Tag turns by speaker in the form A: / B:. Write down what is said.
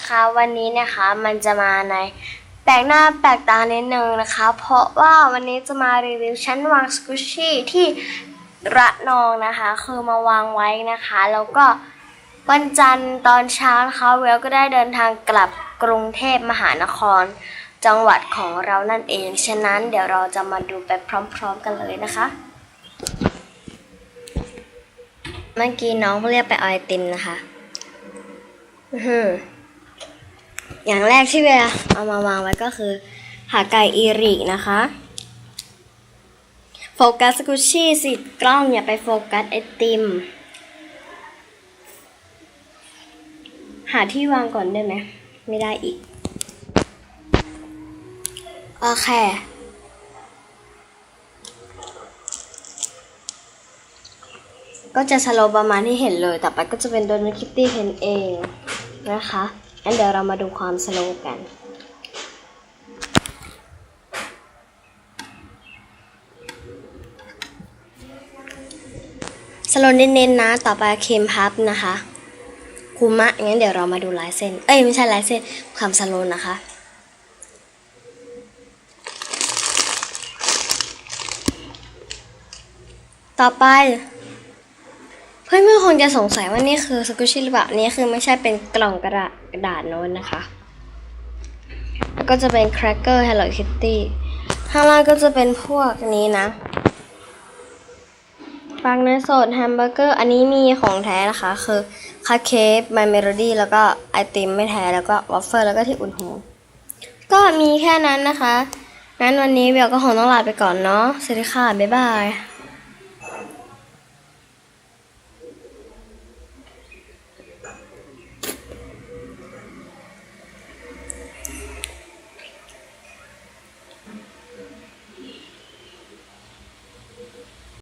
A: นะคะวันนี้นะคะมันจะมาในแปลกหน้าแปลกตานิดนึงนะคะ เพราะว่าวันนี้จะมารีวิวชั้นวางสกุชชี่ที่ระนองนะคะ คือมาวางไว้นะคะ แล้วก็วันจันทร์ตอนเช้านะคะเวลก็ได้เดินทางกลับกรุงเทพมหานคร จังหวัดของเรานั่นเอง ฉะนั้นเดี๋ยวเราจะมาดูไปพร้อมๆกันเลยนะคะ เมื่อกี้น้องเรียกไปเอาไอติมนะคะ อือหื อย่างแรกที่เวลาเอามาวางไว้ก็คือหาไก่อีรินะคะโฟกัสกุชชี่สิกล้องอย่าไปโฟกัสไอติม หาที่วางก่อนได้ไหมไม่ได้อีก โอเคก็จะสโลประมาณที่เห็นเลย ต่อไปก็จะเป็นโดนคิตตี้เห็นเองนะคะ งั้นเดี๋ยวเรามาดูความสโลว์กัน สโลว์เน้นๆนะ ต่อไปเคมพับนะคะคุมะ งั้นเดี๋ยวเรามาดูลายเส้น เอ้ย ไม่ใช่ลายเส้น ความสโลว์นะคะต่อไป เพื่อนเพื่อนๆคงจะสงสัยว่านี่คือสกุชิหรือเปล่านี่คือไม่ใช่เป็นกล่องกระดาษกระดาษโน้นนะคะ แล้วก็จะเป็นแครกเกอร์ Hello Kitty ข้างล่างก็จะเป็นพวกนี้นะฟังเนยสดแฮมเบอร์เกอร์ อันนี้มีของแท้นะคะ คือคัพเค้กไมเมโลดี้แล้วก็ไอติมไม่แท้ แล้วก็วอฟเฟิลแล้วก็ที่อุ่นหูก็มีแค่นั้นนะคะ งั้นวันนี้เบลก็คงต้องลาไปก่อนเนาะสวัสดีค่ะ บ๊ายบาย